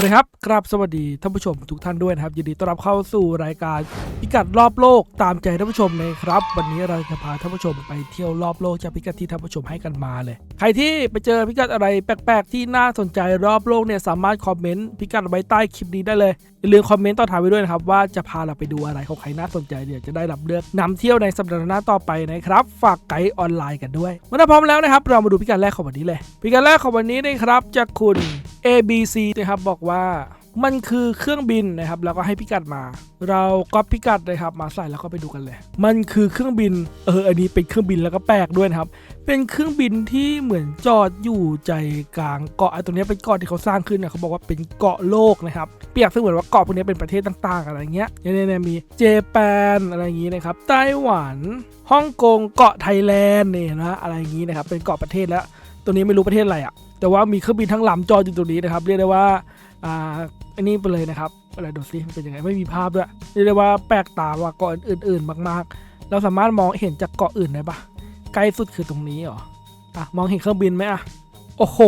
วัสดีครับครับสวัสดีท่านผู้ชมทุกท่านด้วยนะครับยินดีต้อนรับเข้าสู่รายการพิกัดรอบโลกตามใจท่านผู้ชมนะครับ วันนี้เราจะพาท่านผู้ชมไปเที่ยวรอบโลกจากพิกัดที่ท่านผู้ชมให้กันมาเลย ใครที่ไปเจอพิกัดอะไรแปลกๆ ที่น่าสนใจรอบโลกเนี่ยสามารถคอมเมนต์พิกัดไว้ใต้คลิปนี้ได้เลยอย่าลืมคอมเมนต์ต่อท้ายไว้ด้วยนะครับว่าจะพาเราไปดูอะไรของใครน่าสนใจเดี๋ยวจะได้รับเลือกนำเที่ยวในสัปดาห์หน้าต่อไปนะครับฝากไกด์ออนไลน์กันด้วยเมื่อพร้อมแล้วนะครับเรามาดูพิกัดแรกของวันนี้เลย พิกัดแรกของวันนี้นะครับจากคุณ ABC นะครับบอกว่ามันคือเครื่องบินนะครับ แล้วก็ให้พิกัดมา เราก็พิกัดนะครับ มาใส่แล้วก็ไปดูกันเลย มันคือเครื่องบิน เออ อันนี้เป็นเครื่องบินแล้วก็แปลกด้วยนะครับ เป็นเครื่องบินที่เหมือนจอดอยู่ใจกลางเกาะไอ้ตรงนี้เป็นเกาะที่เขาสร้างขึ้นนะเขาบอกว่าเป็นเกาะโลกนะครับ เปรียบเสมือนว่าเกาะพวกนี้เป็นประเทศต่างๆ อะไรเงี้ยเนี่ยเนี่ยมีเจแปนอะไรอย่างงี้นะครับ ไต้หวันฮ่องกง เกาะไทยแลนด์เนี่ยนะ อะไรอย่างงี้นะครับ เป็นเกาะประเทศแล้ว ตัวนี้ไม่รู้ประเทศอะไรอะ่ะ แต่ว่ามีเครื่องบินทั้งลำจอดอยู่ตรงนี้นะครับ เรียกได้ว่าอ่าอันนี้ไปเลยนะครับอะไรดูสิเป็นยังไงไม่มีภาพด้วยเรียกได้ว่าแปลกตากว่าเกาะอื่น ๆ มากๆ เราสามารถมองเห็นจากเกาะอื่นได้ปะใกล้สุดคือตรงนี้เหรออะมองเห็นเครื่องบินไหมอะโอ้โห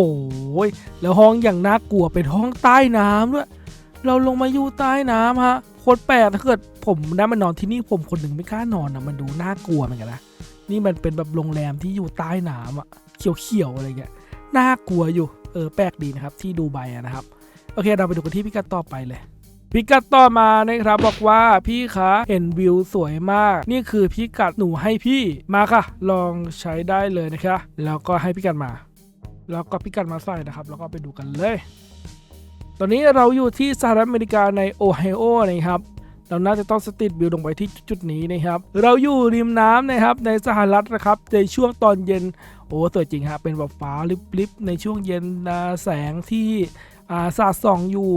แล้วห้องอย่างน่ากลัวเป็นห้องใต้น้ำด้วยเราลงมาอยู่ใต้น้ำฮะโคตรแปลกถ้าเกิดผมได้มานอนที่นี่ผมคนหนึ่งไม่กล้านอนอนะมันดูน่ากลัวเหมือนกันนะนี่มันเป็นแบบโรงแรมที่อยู่ใต้น้ำอะเขียวๆอะไรเงี้ย น่ากลัวอยู่ เออแปลกดีนะครับ ที่ดูไบนะครับ โอเค เราไปดูกันที่พิกัดต่อไปเลยพิกัดต่อมานะครับบอกว่าพี่คะเห็นวิวสวยมาก นี่คือพิกัดหนูให้พี่มาค่ะ ลองใช้ได้เลยนะคะ แล้วก็ให้พิกัดมา แล้วก็พิกัดมาใส่นะครับ แล้วก็ไปดูกันเลย ตอนนี้เราอยู่ที่สหรัฐอเมริกาในโอไฮโอนะครับ เราน่าจะต้องสติดบิลลงไปที่จุดนี้นะครับ เราอยู่ริมน้ำนะครับในสหรัฐนะครับในช่วงตอนเย็นโอ้สวยจริงฮะเป็นแบบฟ้าลิบๆในช่วงเย็นแสงที่ สาดส่องอยู่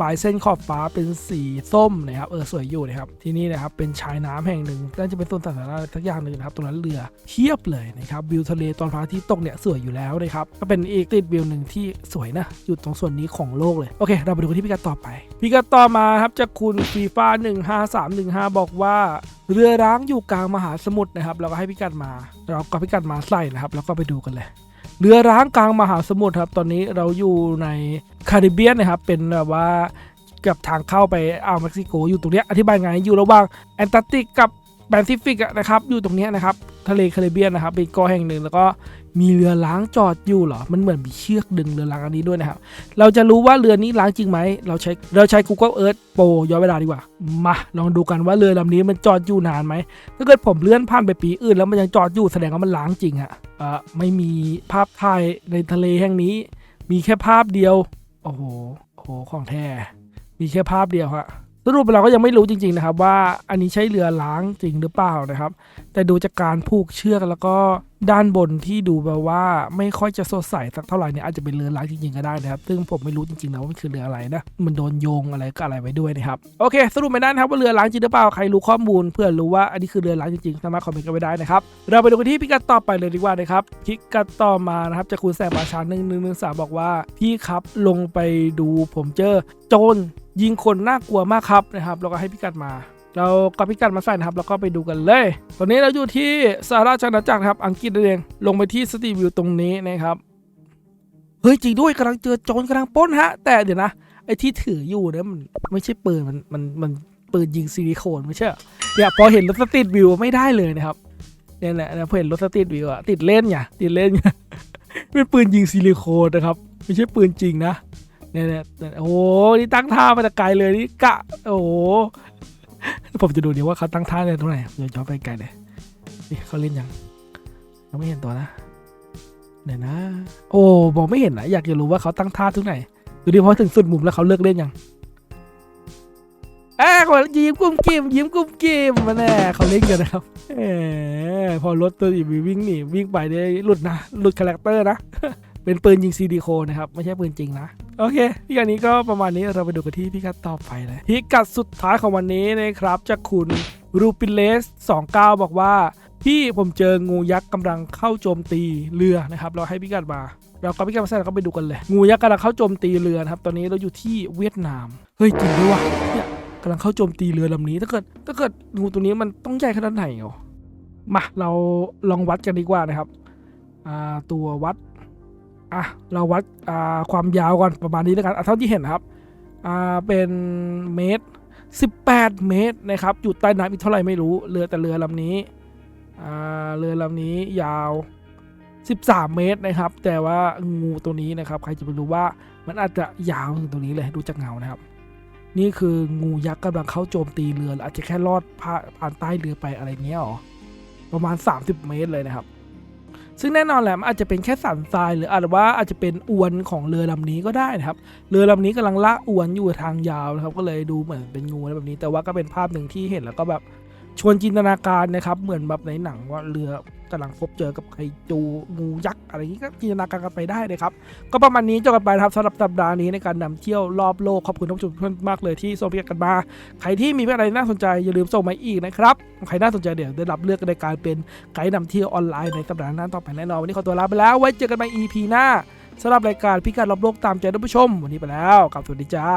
ปลายเส้นขอบฟ้าเป็นสีส้มนะครับเออสวยอยู่นะครับที่นี่นะครับเป็นชายน้ำแห่งหนึ่งน่าจะเป็นต้นสาธารณะสักอย่างหนึ่งนะครับตรงนั้นเรือเทียบเลยนะครับวิวทะเลตอนพระอาทิตย์ตกเนี่ยสวยอยู่แล้วนะครับก็เป็นอีกติดวิวหนึ่งที่สวยนะอยู่ตรงส่วนนี้ของโลกเลย โอเค เราไปดูที่พิกัดต่อไป พิกัดต่อมาครับจากคุณฟีฟ่า15315 บอกว่าเรือร้างอยู่กลางมหาสมุทรนะครับเราก็ให้พิกัดมา เราก็พิกัดมาใส่นะครับ แล้วก็ไปดูกันเลย เรือร้างกลางมหาสมุทรครับ ตอนนี้เราอยู่ในคาริบเบียนนะครับ เป็นแบบว่ากับทางเข้าไปอ่าวเม็กซิโกอยู่ตรงเนี้ยอธิบายไงอยู่ระหว่างแอนตาร์กติกกับแปซิฟิกนะครับ อยู่ตรงเนี้ยนะครับ ทะเลคาริบเบียนนะครับเป็นเกาะแห่งหนึ่งแล้วก็มีเรือล้างจอดอยู่เหรอ มันเหมือนมีเชือกดึงเรือล้างอันนี้ด้วยนะครับ เราจะรู้ว่าเรือนี้ล้างจริงไหม เราใช้เราใช้ Google Earth Pro ย้อนเวลาดีกว่า มาลองดูกันว่าเรือลำนี้มันจอดอยู่นานไหม ถ้าเกิดผมเลื่อนผ่านไปปีอื่นแล้วมันยังจอดอยู่แสดงว่ามันล้างจริงอะ ไม่มีภาพถ่ายในทะเลแห่งนี้ มีแค่ภาพเดียว โอ้โหโอ้โหของแท้ มีแค่ภาพเดียวฮะสรุปเราก็ยังไม่รู้จริง ๆนะครับ ว่าอันนี้ใช้เรือล้างจริงหรือเปล่านะครับ แต่ดูจากการผูกเชือกแล้วก็ ด้านบนที่ดูแบบว่าไม่ค่อยจะสดใสสักเท่าไหร่เนี่ยอาจจะเป็นเรือล้างจริงๆก็ได้นะครับ ซึ่งผมไม่รู้จริงๆนะว่ามันคือเรืออะไรนะ มันโดนโยงอะไรก็อะไรไว้ด้วยนะครับ โอเค สรุปไม่ได้นะครับว่าเรือล้างจริงหรือเปล่า ใครรู้ข้อมูล เพื่อรู้ว่าอันนี้คือเรือล้างจริงๆ สามารถคอมเมนต์กันไว้ได้นะครับ เราไปดูกันที่พิกัดต่อไปเลยดีกว่านะครับพิกัดต่อมานะครับจากคุณแสงประชาหนึ่งหนึ่งหนึ่งสามบอกว่าพี่ครับลงไปดูผมเจอโจรยิงคนน่ากลัวมากครับนะครับแล้วก็ให้พิกัดมา เราก็พิกัดมาใส่นะครับ แล้วก็ไปดูกันเลย ตอนนี้เราอยู่ที่สหราชอาณาจักรนะครับ อังกฤษนั่นเองลงไปที่สตรีวิวตรงนี้นะครับ เฮ้ยจริงด้วยกำลังเจอโจรกำลังป้นฮะ แต่เดี๋ยวนะ ไอ้ที่ถืออยู่เนี่ยมันไม่ใช่ปืนมันมันมันปืนยิงซิลิโคนไม่ใช่เนี่ยพอเห็นรถสตรีวิวไม่ได้เลยนะครับเนี่ยแหละพอเห็นรถสตรีวิวอะติดเล่นไงติดเล่นไงเป็นปืนยิงซิลิโคนนะครับ ไม่ใช่ปืนจริงนะเนี่ยเนี่ยเนี่ยโอ้โหนี่ตั้งท่ามาแต่ไกลเลยนี่กะ โอ้โห ผมจะดูดีว่าเขาตั้งท่าเนี่ยตรงไหนเดี๋ยวย้อนไปไกลเลยนี่เขาเล่นยังยังไม่เห็นตัวนะเดี๋ยวนะ โอ้บอกไม่เห็นนะอยากจะรู้ว่าเขาตั้งท่าตรงไหนดูดิพอถึงสุดมุมแล้วเขาเลิกเล่นยังอ้เขายิ้มกุ้มกิ่มยิ้มกุ้มกิ่มมาแน่เขาเล่นกันนะครับเออพอรถตัวอีวิ่งหนีวิ่งไปได้หลุดนะหลุดคาแรคเตอร์นะ เป็นปืนยิงซีดีโคนะครับ ไม่ใช่ปืนจริงนะ โอเคพี่กัดนี้ก็ประมาณนี้เราไปดูกันที่พิกัดต่อไปเลยพิกัดสุดท้ายของวันนี้นะครับจากคุณรูปิเลส29 บอกว่าพี่ผมเจองูยักษ์กำลังเข้าโจมตีเรือนะครับ เราให้พิกัดมาเราก็พิกัดมาใส่ก็ไปดูกันเลย งูยักษ์กำลังเข้าโจมตีเรือนะครับ ตอนนี้เราอยู่ที่เวียดนาม เฮ้ยจริงด้วยว่ะเนี่ยกำลังเข้าโจมตีเรือลำนี้ ถ้าเกิดถ้าเกิดงูตัวนี้มันต้องใหญ่ขนาดไหนอ๋อมาเราลองวัดกันดีกว่านะครับตัววัด อะเราวัดอ่าความยาวก่อนประมาณนี้แล้วกันเท่าที่เห็นครับอ่าเป็นเมตร 18 เมตรนะครับอยู่ใต้น้ำอีกเท่าไหร่ไม่รู้เรือแต่เรือลำนี้อ่าเรือลำนี้ยาว 13 เมตรนะครับ แต่ว่างูตัวนี้นะครับ ใครจะไปรู้ว่ามันอาจจะยาวถึงตรงนี้เลยดูจากเงานะครับ นี่คืองูยักษ์กำลังเข้าโจมตีเรืออาจจะแค่ลอดผ่าผ่านใต้เรือไปอะไรเงี้ยหรอประมาณ 30 เมตรเลยนะครับ ซึ่งแน่นอนแหละมันอาจจะเป็นแค่สันทราย หรืออาจจะว่าอาจจะเป็นอวนของเรือลำนี้ก็ได้นะครับ เรือลำนี้กำลังลากอวนอยู่ทางยาวนะครับ ก็เลยดูเหมือนเป็นงูอะไรแบบนี้ แต่ว่าก็เป็นภาพหนึ่งที่เห็นแล้วก็แบบ ชวนจินตนาการนะครับ เหมือนแบบในหนังว่าเรือกำลังพบเจอกับไคจูงูยักษ์อะไรอย่างนี้ก็จินตนาการกันไปได้นะครับ ก็ประมาณนี้จบกันไปครับสำหรับสัปดาห์นี้ในการนำเที่ยวรอบโลกขอบคุณทุกท่านมากเลยที่ส่งเพิกัดกันมา ใครที่มีอะไรน่าสนใจอย่าลืมส่งมาอีกนะครับใครน่าสนใจเดี๋ยวได้รับเลือกในการเป็นไกด์นำเที่ยวออนไลน์ในสัปดาห์หน้าต่อไปแน่นอนวันนี้ขอตัวลาไปแล้วไว้เจอกันใหม่ EP หน้าสำหรับรายการพิกัดรอบโลกตามใจท่านผู้ชม วันนี้ไปแล้วกับสวัสดีจ้า